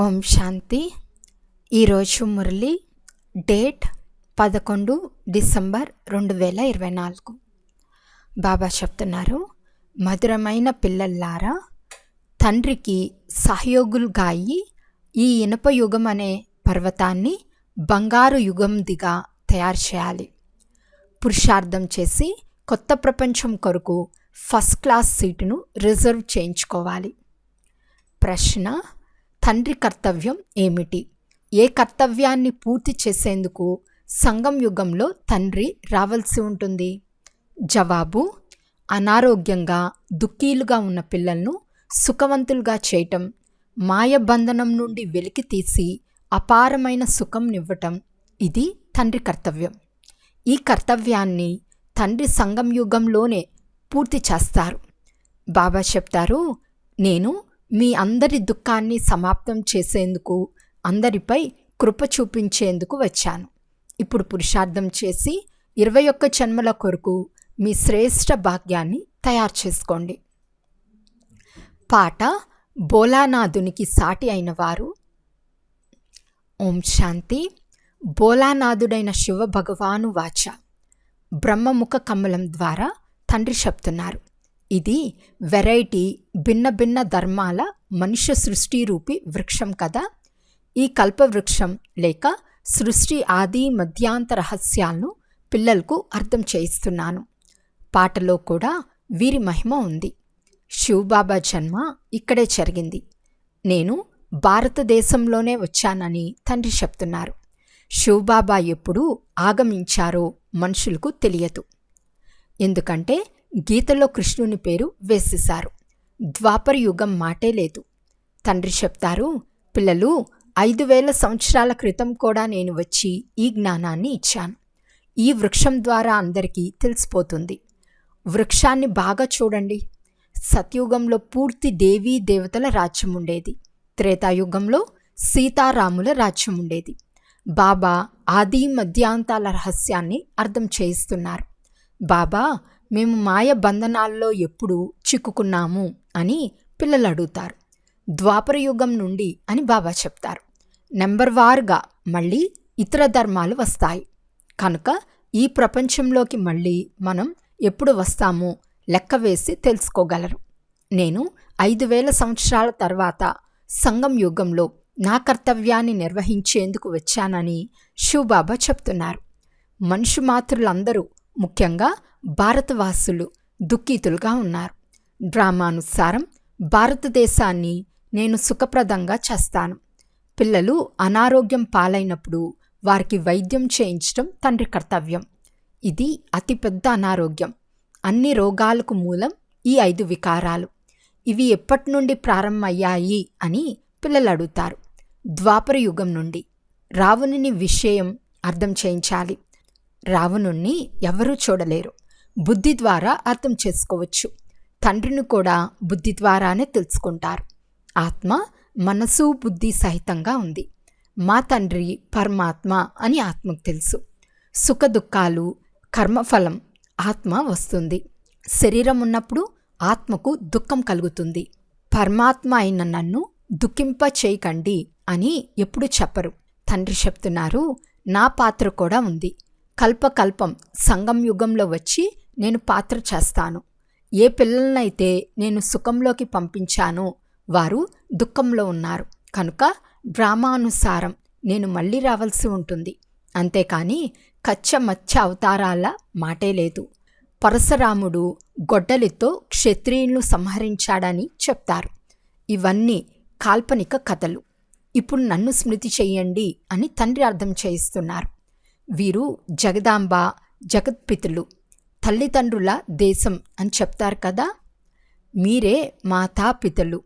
ఓం శాంతి. ఈరోజు మురళి డేట్ పదకొండు డిసెంబర్ రెండు వేల ఇరవై నాలుగు. బాబా చెప్తున్నారు మధురమైన పిల్లల్లారా తండ్రికి సహయోగులుగాయి ఈ ఇనప యుగం అనే పర్వతాన్ని బంగారు యుగందిగా తయారు చేయాలి. పురుషార్థం చేసి కొత్త ప్రపంచం కొరకు ఫస్ట్ క్లాస్ సీటును రిజర్వ్ చేయించుకోవాలి. ప్రశ్న తండ్రి కర్తవ్యం ఏమిటి? ఏ కర్తవ్యాన్ని పూర్తి చేసేందుకు సంగం యుగంలో తండ్రి రావాల్సి ఉంటుంది? జవాబు అనారోగ్యంగా దుఃఖీలుగా ఉన్న పిల్లలను సుఖవంతులుగా చేయటం మాయబంధనం నుండి వెలికి తీసి అపారమైన సుఖంనివ్వటం ఇది తండ్రి కర్తవ్యం. ఈ కర్తవ్యాన్ని తండ్రి సంగం యుగంలోనే పూర్తి చేస్తారు. బాబా చెప్తారు నేను మీ అందరి దుఃఖాన్ని సమాప్తం చేసేందుకు అందరిపై కృప చూపించేందుకు వచ్చాను. ఇప్పుడు పురుషార్థం చేసి ఇరవై ఒక్క జన్మల కొరకు మీ శ్రేష్ఠ భాగ్యాన్ని తయారు చేసుకోండి. పాట బోలానాథునికి సాటి అయిన వారు ఓం శాంతి బోలానాథుడైన శివ భగవాను వాచ బ్రహ్మముఖ కమలం ద్వారా తండ్రి చెప్తున్నారు. ఇది వెరైటీ భిన్న భిన్న ధర్మాల మనుష్య సృష్టి రూపి వృక్షం కదా. ఈ కల్పవృక్షం లేక సృష్టి ఆది మధ్యాంత రహస్యాలను పిల్లలకు అర్థం చేయిస్తున్నాను. పాటలో కూడా వీరి మహిమ ఉంది. శివబాబా జన్మ ఇక్కడే జరిగింది. నేను భారతదేశంలోనే వచ్చానని తండ్రి చెప్తున్నారు. శివబాబా ఎప్పుడు ఆగమించారో మనుషులకు తెలియదు. ఎందుకంటే గీతలో కృష్ణుని పేరు వేసేశారు. ద్వాపర యుగం మాటే లేదు. తండ్రి చెప్తారు పిల్లలు ఐదు వేల సంవత్సరాల క్రితం కూడా నేను వచ్చి ఈ జ్ఞానాన్ని ఇచ్చాను. ఈ వృక్షం ద్వారా అందరికీ తెలిసిపోతుంది. వృక్షాన్ని బాగా చూడండి. సత్యుగంలో పూర్తి దేవీ దేవతల రాజ్యం ఉండేది. త్రేతాయుగంలో సీతారాముల రాజ్యం ఉండేది. బాబా ఆది మధ్యాంతాల రహస్యాన్ని అర్థం చేయిస్తున్నారు. బాబా మేము మాయ బంధనాల్లో ఎప్పుడు చిక్కుకున్నాము అని పిల్లలు అడుగుతారు ద్వాపర యుగం నుండి అని బాబా చెప్తారు. నెంబర్ వార్గా మళ్ళీ ఇతర ధర్మాలు వస్తాయి. కనుక ఈ ప్రపంచంలోకి మళ్ళీ మనం ఎప్పుడు వస్తామో లెక్క వేసి తెలుసుకోగలరు. నేను ఐదు వేల సంవత్సరాల తర్వాత సంగం యుగంలో నా కర్తవ్యాన్ని నిర్వహించేందుకు వచ్చానని శివబాబా చెప్తున్నారు. మనుషు మాతృలందరూ ముఖ్యంగా భారతవాసులు దుఃఖితులుగా ఉన్నారు. డ్రామానుసారం భారతదేశాన్ని నేను సుఖప్రదంగా చేస్తాను. పిల్లలు అనారోగ్యం పాలైనప్పుడు వారికి వైద్యం చేయించడం తండ్రి కర్తవ్యం. ఇది అతిపెద్ద అనారోగ్యం. అన్ని రోగాలకు మూలం ఈ ఐదు వికారాలు. ఇవి ఎప్పటి నుండి ప్రారంభమయ్యాయి అని పిల్లలు అడుగుతారు ద్వాపర యుగం నుండి రావణుని విషయం అర్థం చేయించాలి. రావణుణ్ణి ఎవరూ చూడలేరు. బుద్ధి ద్వారా అర్థం చేసుకోవచ్చు. తండ్రిని కూడా బుద్ధి ద్వారానే తెలుసుకుంటారు. ఆత్మ మనసు బుద్ధి సహితంగా ఉంది. మా తండ్రి పరమాత్మ అని ఆత్మకు తెలుసు. సుఖ దుఃఖాలు కర్మఫలం ఆత్మ వస్తుంది. శరీరం ఉన్నప్పుడు ఆత్మకు దుఃఖం కలుగుతుంది. పరమాత్మ అయిన నన్ను దుఃఖింప చేయకండి అని ఎప్పుడు చెప్పరు. తండ్రి చెప్తున్నారు నా పాత్ర కూడా ఉంది. కల్పకల్పం సంగం యుగంలో వచ్చి నేను పాత్ర చేస్తాను. ఏ పిల్లలనైతే నేను సుఖంలోకి పంపించానో వారు దుఃఖంలో ఉన్నారు. కనుక డ్రామానుసారం నేను మళ్ళీ రావాల్సి ఉంటుంది. అంతేకాని కచ్చ మచ్చ అవతారాల మాటే లేదు. పరశురాముడు గొడ్డలితో క్షత్రియులను సంహరించాడని చెప్తారు. ఇవన్నీ కాల్పనిక కథలు. ఇప్పుడు నన్ను స్మృతి చెయ్యండి అని తండ్రి అర్థం చేయిస్తున్నారు. వీరు జగదాంబ జగత్పితులు తల్లిదండ్రుల దేశం అని చెప్తారు కదా? మీరే మాతాపితలు.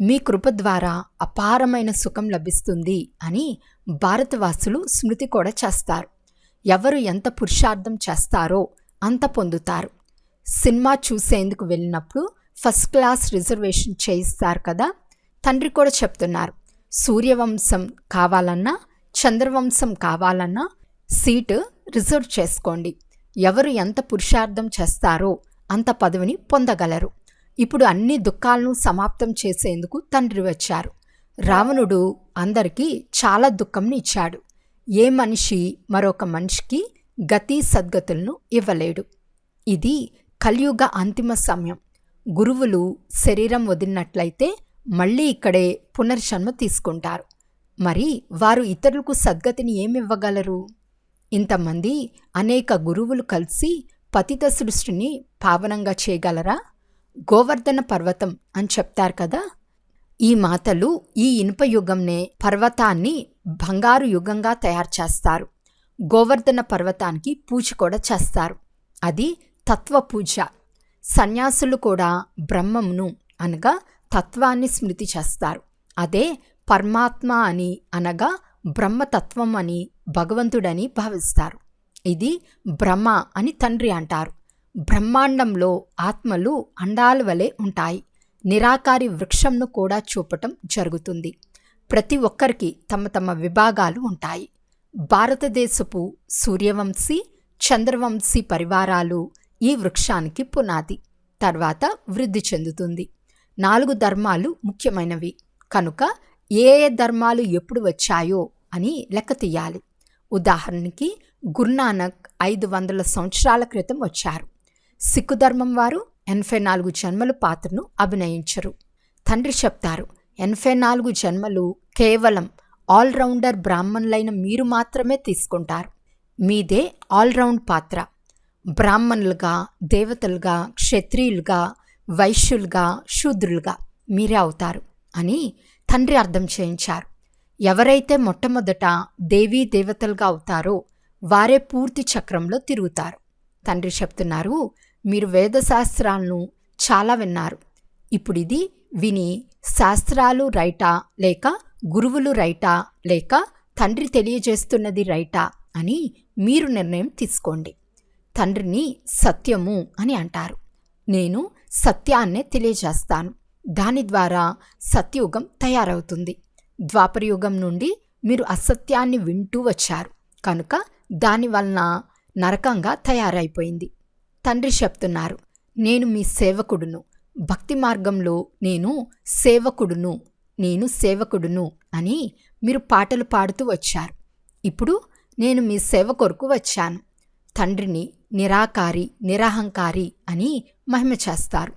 మీ కృప ద్వారా అపారమైన సుఖం లభిస్తుంది అని భారతవాసులు స్మృతి కూడా చేస్తారు. ఎవరు ఎంత పురుషార్థం చేస్తారో అంత పొందుతారు. సినిమా చూసేందుకు వెళ్ళినప్పుడు ఫస్ట్ క్లాస్ రిజర్వేషన్ చేయిస్తారు కదా? తండ్రి కూడా చెప్తున్నారు సూర్యవంశం కావాలన్నా చంద్రవంశం కావాలన్నా సీటు రిజర్వ్ చేసుకోండి. ఎవరు ఎంత పురుషార్థం చేస్తారో అంత పదవిని పొందగలరు. ఇప్పుడు అన్ని దుఃఖాలను సమాప్తం చేసేందుకు తండ్రి వచ్చారు. రావణుడు అందరికీ చాలా దుఃఖంని ఇచ్చాడు. ఏ మనిషి మరొక మనిషికి గతి సద్గతులను ఇవ్వలేడు. ఇది కలియుగ అంతిమ సమయం. గురువులు శరీరం వదిలినట్లయితే మళ్ళీ ఇక్కడే పునర్జన్మ తీసుకుంటారు. మరి వారు ఇతరులకు సద్గతిని ఏమివ్వగలరు? ఇంతమంది అనేక గురువులు కలిసి పతిత సృష్టిని పావనంగా చేయగలరా? గోవర్ధన పర్వతం అని చెప్తారు కదా. ఈ మాతలు ఈ ఇనుప యుగంనే పర్వతాన్ని బంగారు యుగంగా తయారు చేస్తారు. గోవర్ధన పర్వతానికి పూజ కూడా చేస్తారు. అది తత్వ పూజ. సన్యాసులు కూడా బ్రహ్మమును అనగా తత్వాన్ని స్మృతి చేస్తారు. అదే పరమాత్మ అని అనగా బ్రహ్మతత్వం అని భగవంతుడని భావిస్తారు. ఇది బ్రహ్మ అని తండ్రి అంటారు. బ్రహ్మాండంలో ఆత్మలు అండాల వలె ఉంటాయి. నిరాకారి వృక్షంను కూడా చూపటం జరుగుతుంది. ప్రతి ఒక్కరికి తమ తమ విభాగాలు ఉంటాయి. భారతదేశపు సూర్యవంశీ చంద్రవంశీ పరివారాలు ఈ వృక్షానికి పునాది తర్వాత వృద్ధి చెందుతుంది. నాలుగు ధర్మాలు ముఖ్యమైనవి. కనుక ఏ ఏ ధర్మాలు ఎప్పుడు వచ్చాయో అని లెక్క తీయాలి. ఉదాహరణకి గురునానక్ ఐదు వందల సంవత్సరాల క్రితం వచ్చారు. సిక్కు ధర్మం వారు ఎనభై నాలుగు జన్మల పాత్రను అభినయించరు. తండ్రి చెప్తారు ఎనభై నాలుగు జన్మలు కేవలం ఆల్రౌండర్ బ్రాహ్మణులైన మీరు మాత్రమే తీసుకుంటారు. మీదే ఆల్రౌండ్ పాత్ర. బ్రాహ్మణులుగా దేవతలుగా క్షత్రియులుగా వైశ్యులుగా శూద్రులుగా మీరే అవుతారు అని తండ్రి అర్థం చేయించారు. ఎవరైతే మొట్టమొదట దేవీ దేవతలుగా అవుతారో వారే పూర్తి చక్రంలో తిరుగుతారు. తండ్రి చెప్తున్నారు మీరు వేదశాస్త్రాలను చాలా విన్నారు. ఇప్పుడు ఇది విని శాస్త్రాలు రైటా లేక గురువులు రైటా లేక తండ్రి తెలియజేస్తున్నది రైటా అని మీరు నిర్ణయం తీసుకోండి. తండ్రిని సత్యము అని అంటారు. నేను సత్యాన్నే తెలియజేస్తాను. దాని ద్వారా సత్యయుగం తయారవుతుంది. ద్వాపరయుగం నుండి మీరు అసత్యాన్ని వింటూ వచ్చారు. కనుక దాని వలన నరకంగా తయారైపోయింది. తండ్రి చెప్తున్నారు నేను మీ సేవకుడును. భక్తి మార్గంలో నేను సేవకుడును నేను సేవకుడును అని మీరు పాటలు పాడుతూ వచ్చారు. ఇప్పుడు నేను మీ సేవ కొరకు వచ్చాను. తండ్రిని నిరాకారి నిరహంకారి అని మహిమ చేస్తారు.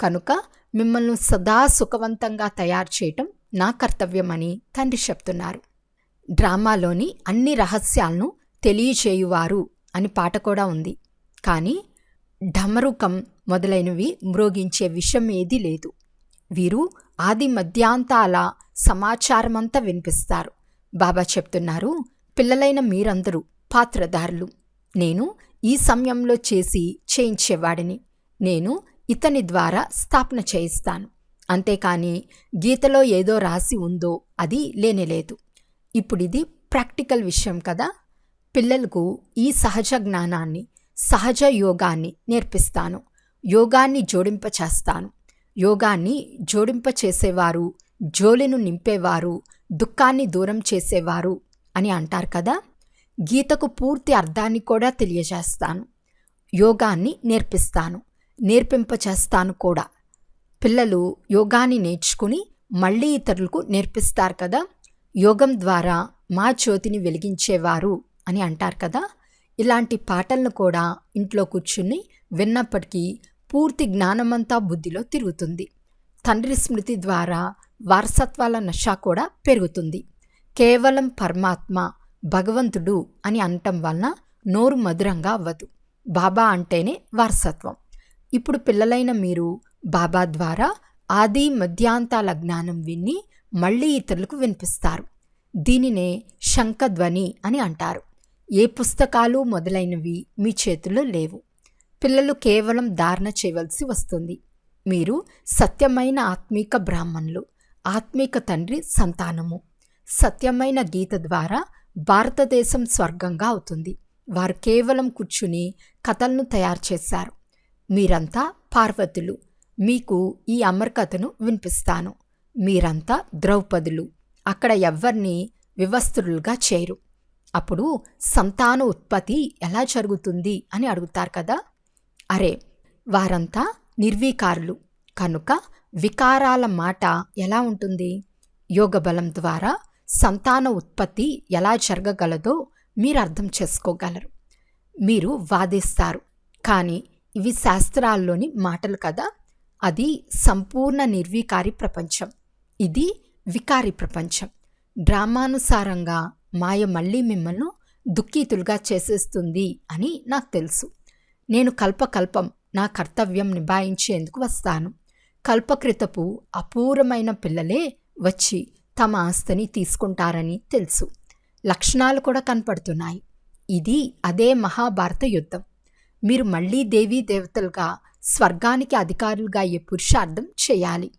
కనుక మిమ్మల్ని సదా సుఖవంతంగా తయారు చేయటం నా కర్తవ్యమని తండ్రి చెప్తున్నారు. డ్రామాలోని అన్ని రహస్యాలను తెలియచేయువారు అని పాట కూడా ఉంది. కానీ ఢమరుకం మొదలైనవి మ్రోగించే విషయం ఏదీ లేదు. వీరు ఆది మధ్యాంతాల సమాచారమంతా వినిపిస్తారు. బాబా చెప్తున్నారు పిల్లలైన మీరందరూ పాత్రధారులు. నేను ఈ సమయంలో చేసి చేయించేవాడిని. నేను ఇతని ద్వారా స్థాపన చేయిస్తాను. అంతేకాని గీతలో ఏదో రాసి ఉందో అది లేనేలేదు. ఇప్పుడు ఇది ప్రాక్టికల్ విషయం కదా. పిల్లలకు ఈ సహజ జ్ఞానాన్ని సహజ యోగాన్ని నేర్పిస్తాను. యోగాన్ని జోడింప చేస్తాను యోగాన్ని జోడింప చేసేవారు జోలిను నింపేవారు దుఃఖాన్ని దూరం చేసేవారు అని అంటారు కదా. గీతకు పూర్తి అర్థాన్ని కూడా తెలియజేస్తాను. యోగాన్ని నేర్పిస్తాను. నేర్పింపచేస్తాను కూడా. పిల్లలు యోగాని నేర్చుకుని మళ్ళీ ఇతరులకు నేర్పిస్తారు కదా? యోగం ద్వారా మా జ్యోతిని వెలిగించేవారు అని అంటారు కదా? ఇలాంటి పాటలను కూడా ఇంట్లో కూర్చుని విన్నప్పటికీ పూర్తి జ్ఞానమంతా బుద్ధిలో తిరుగుతుంది. తండ్రి స్మృతి ద్వారా వారసత్వాల నష కూడా పెరుగుతుంది. కేవలం పరమాత్మ భగవంతుడు అని అనటం వలన నోరు మధురంగా అవ్వదు. బాబా అంటేనే వారసత్వం. ఇప్పుడు పిల్లలైన మీరు బాబా ద్వారా ఆది మధ్యాంతాల జ్ఞానం విని మళ్ళీ ఇతరులకు వినిపిస్తారు. దీనినే శంఖధ్వని అని అంటారు. ఏ పుస్తకాలు మొదలైనవి మీ చేతుల్లో లేవు. పిల్లలు కేవలం ధారణ చేయవలసి వస్తుంది. మీరు సత్యమైన ఆత్మీక బ్రాహ్మణులు ఆత్మీక తండ్రి సంతానము. సత్యమైన గీత ద్వారా భారతదేశం స్వర్గంగా అవుతుంది. వారు కేవలం కూర్చుని కథలను తయారు చేశారు. మీరంతా పార్వతులు మీకు ఈ అమరకథను వినిపిస్తాను. మీరంతా ద్రౌపదులు. అక్కడ ఎవ్వరిని వివస్త్రులుగా చేరు. అప్పుడు సంతాన ఉత్పత్తి ఎలా జరుగుతుంది అని అడుగుతారు కదా? అరే వారంతా నిర్వీకారులు. కనుక వికారాల మాట ఎలా ఉంటుంది? యోగ బలం ద్వారా సంతాన ఉత్పత్తి ఎలా జరగగలదో మీరు అర్థం చేసుకోగలరు. మీరు వాదిస్తారు. కానీ ఇవి శాస్త్రాల్లోని మాటలు కదా? అది సంపూర్ణ నిర్వీకారి ప్రపంచం. ఇది వికారి ప్రపంచం. డ్రామానుసారంగా మాయ మళ్ళీ మిమ్మల్ని దుఃఖీతులుగా చేసేస్తుంది అని నాకు తెలుసు. నేను కల్పకల్పం నా కర్తవ్యం నిభాయించేందుకు వస్తాను. కల్పకృతపు అపూర్వమైన పిల్లలే వచ్చి తమ ఆస్తిని తీసుకుంటారని తెలుసు. లక్షణాలు కూడా కనపడుతున్నాయి. ఇది అదే మహాభారత యుద్ధం. మీరు మళ్ళీ దేవీ దేవతలుగా స్వర్గానికి అధికారులుగా అయ్యే పురుషార్థం చేయాలి.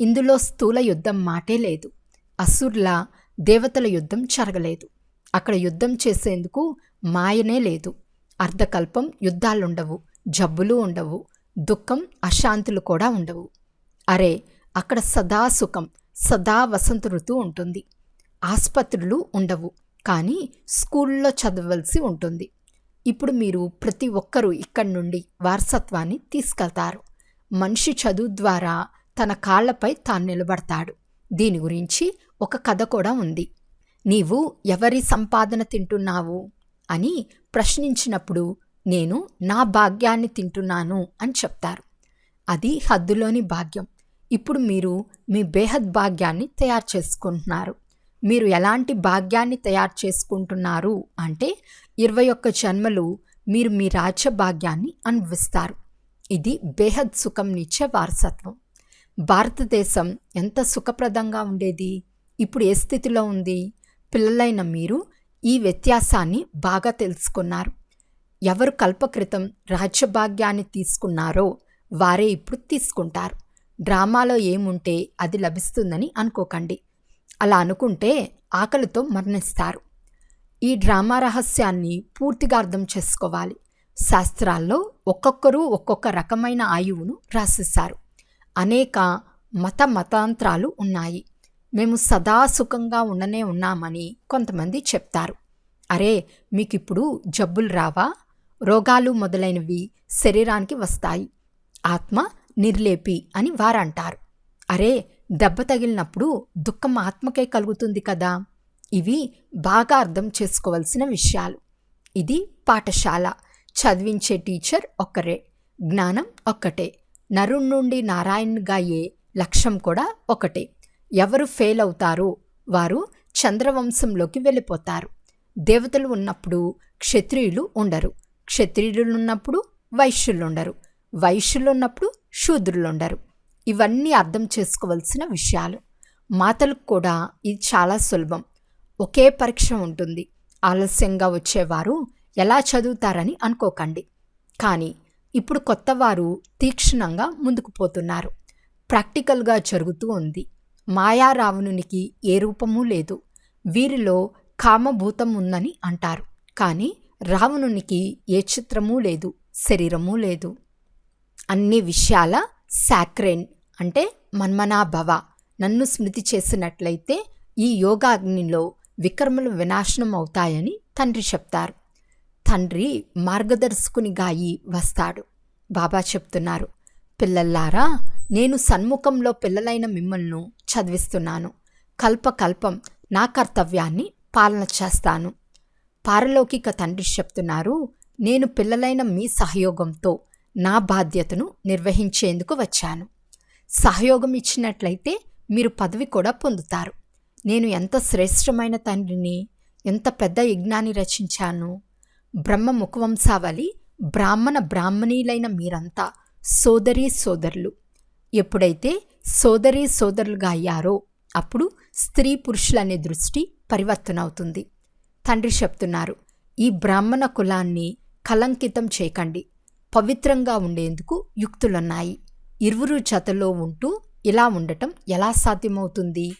ఇందులో స్థూల యుద్ధం మాటే లేదు. అసుర్ల దేవతల యుద్ధం జరగలేదు. అక్కడ యుద్ధం చేసేందుకు మాయనే లేదు. అర్ధకల్పం యుద్ధాలుండవు జబ్బులు ఉండవు దుఃఖం అశాంతులు కూడా ఉండవు. అరే అక్కడ సదా సుఖం సదా వసంత ఋతువు ఉంటుంది. ఆసుపత్రులు ఉండవు కానీ స్కూల్లో చదవలసి ఉంటుంది. ఇప్పుడు మీరు ప్రతి ఒక్కరూ ఇక్కడి నుండి వారసత్వాన్ని తీసుకెళ్తారు. మనిషి చదువు ద్వారా తన కాళ్ళపై తాను నిలబడతాడు. దీని గురించి ఒక కథ కూడా ఉంది. నీవు ఎవరి సంపాదన తింటున్నావు అని ప్రశ్నించినప్పుడు నేను నా భాగ్యాన్ని తింటున్నాను అని చెప్తారు. అది హద్దులోని భాగ్యం. ఇప్పుడు మీరు మీ బేహద్ భాగ్యాన్ని తయారు చేసుకుంటున్నారు. మీరు ఎలాంటి భాగ్యాన్ని తయారు చేసుకుంటున్నారు అంటే ఇరవై ఒక్క జన్మలు మీరు మీ రాజ్య భాగ్యాన్ని అనుభవిస్తారు. ఇది బేహద్ సుఖంనిచ్చే వారసత్వం. భారతదేశం ఎంత సుఖప్రదంగా ఉండేది? ఇప్పుడు ఏ స్థితిలో ఉంది? పిల్లలైన మీరు ఈ వ్యత్యాసాన్ని బాగా తెలుసుకున్నారు. ఎవరు కల్పకృతం రాజ్యభాగ్యాన్ని తీసుకున్నారో వారే ఇప్పుడు తీసుకుంటారు. డ్రామాలో ఏముంటే అది లభిస్తుందని అనుకోకండి. అలా అనుకుంటే ఆకలితో మరణిస్తారు. ఈ డ్రామా రహస్యాన్ని పూర్తిగా అర్థం చేసుకోవాలి. శాస్త్రాల్లో ఒక్కొక్కరు ఒక్కొక్క రకమైన ఆయువును రాసిస్తారు. అనేక మత మతాంతరాలు ఉన్నాయి. మేము సదా సుఖంగా ఉండనే ఉన్నామని కొంతమంది చెప్తారు. అరే మీకు ఇప్పుడు జబ్బులు రావా? రోగాలు మొదలైనవి శరీరానికి వస్తాయి. ఆత్మ నిర్లేపి అని వారంటారు. అరే దెబ్బ తగిలినప్పుడు దుఃఖం ఆత్మకే కలుగుతుంది కదా? ఇవి బాగా అర్థం చేసుకోవలసిన విషయాలు. ఇది పాఠశాల. చదివించే టీచర్ ఒక్కరే. జ్ఞానం ఒక్కటే. నరుణ్ నుండి నారాయణ్గా అయ్యే లక్ష్యం కూడా ఒకటే. ఎవరు ఫెయిల్ అవుతారో వారు చంద్రవంశంలోకి వెళ్ళిపోతారు. దేవతలు ఉన్నప్పుడు క్షత్రియులు ఉండరు. క్షత్రియులు ఉన్నప్పుడు వైశ్యులు ఉండరు. ఇవన్నీ అర్థం చేసుకోవలసిన విషయాలు. మాతలకు కూడా ఇది చాలా సులభం. ఒకే పరీక్ష ఉంటుంది. ఆలస్యంగా వచ్చేవారు ఎలా చదువుతారని అనుకోకండి. కానీ ఇప్పుడు కొత్తవారు తీక్షణంగా ముందుకు పోతున్నారు. ప్రాక్టికల్గా జరుగుతూ ఉంది. మాయా రావణునికి ఏ రూపమూ లేదు. వీరిలో కామభూతం ఉందని అంటారు. కానీ రావణునికి ఏ చిత్రమూ లేదు. శరీరమూ లేదు. అన్ని విషయాల సాక్రెన్ అంటే మన్మనాభవ. నన్ను స్మృతి చేసినట్లయితే ఈ యోగాగ్నిలో విక్రములు వినాశనం అవుతాయని తండ్రి చెప్తారు. తండ్రి మార్గదర్శకుని గాయి వస్తాడు. బాబా చెప్తున్నారు పిల్లల్లారా నేను సన్ముఖంలో పిల్లలైన మిమ్మల్ని చదివిస్తున్నాను. కల్పకల్పం నా కర్తవ్యాన్ని పాలన చేస్తాను. పారలౌకిక తండ్రి చెప్తున్నారు నేను పిల్లలైన మీ సహయోగంతో నా బాధ్యతను నిర్వహించేందుకు వచ్చాను. సహయోగం ఇచ్చినట్లయితే మీరు పదవి కూడా పొందుతారు. నేను ఎంత శ్రేష్టమైన తండ్రిని ఎంత పెద్ద యజ్ఞాన్ని రచించాను. బ్రహ్మ ముఖవంశావళి బ్రాహ్మణ బ్రాహ్మణీలైన మీరంతా సోదరీ సోదరులు. ఎప్పుడైతే సోదరీ సోదరులుగా అయ్యారో అప్పుడు స్త్రీ పురుషులనే దృష్టి పరివర్తన అవుతుంది. తండ్రి చెప్తున్నారు ఈ బ్రాహ్మణ కులాన్ని కలంకితం చేయకండి. పవిత్రంగా ఉండేందుకు యుక్తులున్నాయి. ఇరువురు జతలో ఉంటూ ఇలా ఉండటం ఎలా సాధ్యమవుతుంది?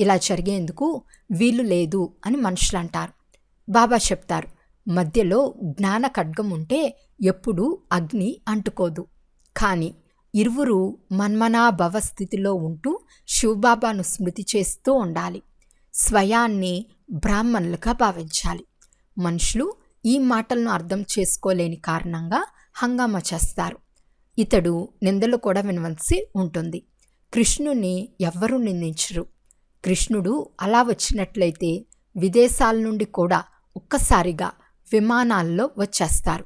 ఇలా జరిగేందుకు వీలు లేదు అని మనుషులు అంటారు. బాబా చెప్తారు మధ్యలో జ్ఞాన ఖడ్గం ఉంటే ఎప్పుడూ అగ్ని అంటుకోదు. కానీ ఇరువురు మన్మనాభవ స్థితిలో ఉంటూ శివబాబాను స్మృతి చేస్తూ ఉండాలి. స్వయాన్ని బ్రాహ్మణులుగా భావించాలి. మనుషులు ఈ మాటలను అర్థం చేసుకోలేని కారణంగా హంగామా చేస్తారు. ఇతడు నిందలు కూడా వినవలసి ఉంటుంది. కృష్ణుని ఎవ్వరూ నిందించరు. కృష్ణుడు అలా వచ్చినట్లయితే విదేశాల నుండి కూడా ఒక్కసారిగా విమానాల్లో వచ్చేస్తారు.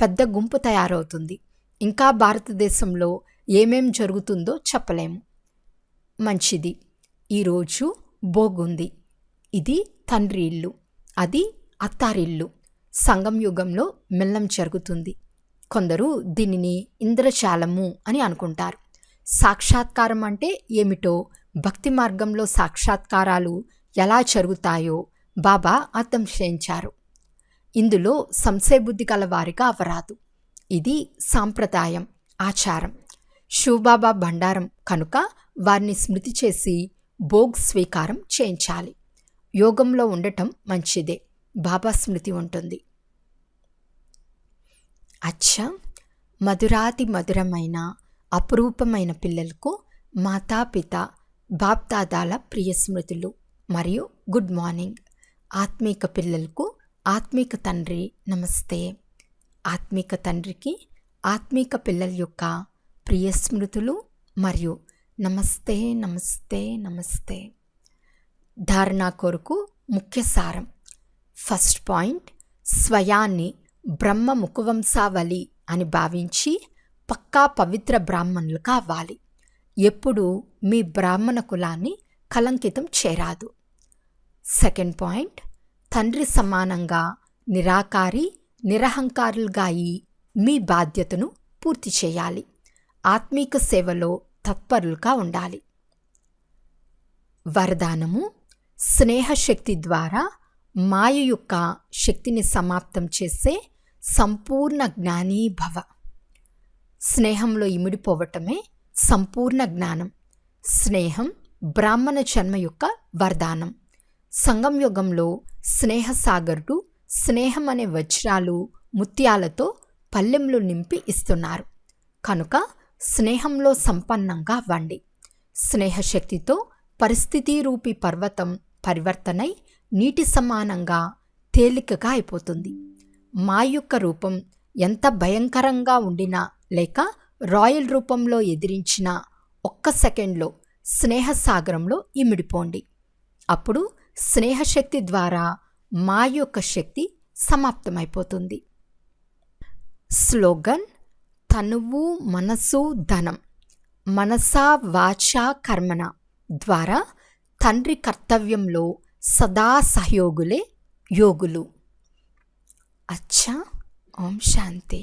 పెద్ద గుంపు తయారవుతుంది. ఇంకా భారతదేశంలో ఏమేం జరుగుతుందో చెప్పలేము. మంచిది. ఈరోజు బోగుంది ఇది తండ్రి ఇల్లు. అది అత్తారిల్లు సంగం యుగంలో మిల్లం జరుగుతుంది. కొందరు దీనిని ఇంద్రజాలము అని అనుకుంటారు. సాక్షాత్కారం అంటే ఏమిటో భక్తి మార్గంలో సాక్షాత్కారాలు ఎలా జరుగుతాయో బాబా అర్థం చేయించారు. ఇందులో సంశయబుద్ధి గల వారిగా అవరాదు. ఇది సాంప్రదాయం ఆచారం. శివబాబా భండారం కనుక వారిని స్మృతి చేసి భోగ్ స్వీకారం చేయించాలి. యోగంలో ఉండటం మంచిదే. బాబా స్మృతి ఉంటుంది. అచ్చా మధురాతి మధురమైన అపురూపమైన పిల్లలకు మాతాపిత బాప్దాదాల ప్రియ స్మృతులు. మరియు గుడ్ మార్నింగ్. ఆత్మీక పిల్లలకు ఆత్మీక తండ్రి నమస్తే. ఆత్మీక తండ్రికి ఆత్మీక పిల్లల యొక్క ప్రియ స్మృతులు మరియు నమస్తే నమస్తే నమస్తే. ధారణ కొరకు ముఖ్య సారం. ఫస్ట్ పాయింట్ స్వయాన్ని బ్రహ్మ ముఖవంశావళి అని భావించి పక్కా పవిత్ర బ్రాహ్మణులు కావాలి. ఎప్పుడు మీ బ్రాహ్మణ కులాన్ని కలంకితం చేరాదు సెకండ్ పాయింట్ తండ్రి సమానంగా నిరాకారి నిరహంకారులుగా అయి మీ బాధ్యతను పూర్తి చేయాలి. ఆత్మీక సేవలో తత్పరులుగా ఉండాలి. వరదానము స్నేహశక్తి ద్వారా మాయ యొక్క శక్తిని సమాప్తం చేసే సంపూర్ణ జ్ఞానీ భవ. స్నేహంలో ఇమిడిపోవటమే సంపూర్ణ జ్ఞానం. స్నేహం బ్రాహ్మణ జన్మ యొక్క వరదానం. సంగం యుగంలో స్నేహసాగరుడు స్నేహం అనే వజ్రాలు ముత్యాలతో పల్లెంలు నింపి ఇస్తున్నారు. కనుక స్నేహంలో సంపన్నంగా వండి. స్నేహశక్తితో పరిస్థితి రూపి పర్వతం పరివర్తనై నీటి సమానంగా తేలికగా అయిపోతుంది. మా యొక్క రూపం ఎంత భయంకరంగా ఉండినా లేక రాయల్ రూపంలో ఎదిరించినా ఒక్క సెకండ్లో స్నేహసాగరంలో ఇమిడిపోండి. అప్పుడు స్నేహశక్తి ద్వారా మా యొక్క శక్తి సమాప్తమైపోతుంది. స్లోగన్ తనువు మనసు ధనం మనసా వాచ కర్మణ ద్వారా తండ్రి కర్తవ్యంలో సదా సహయోగులే యోగులు. అచ్చా ఓం శాంతి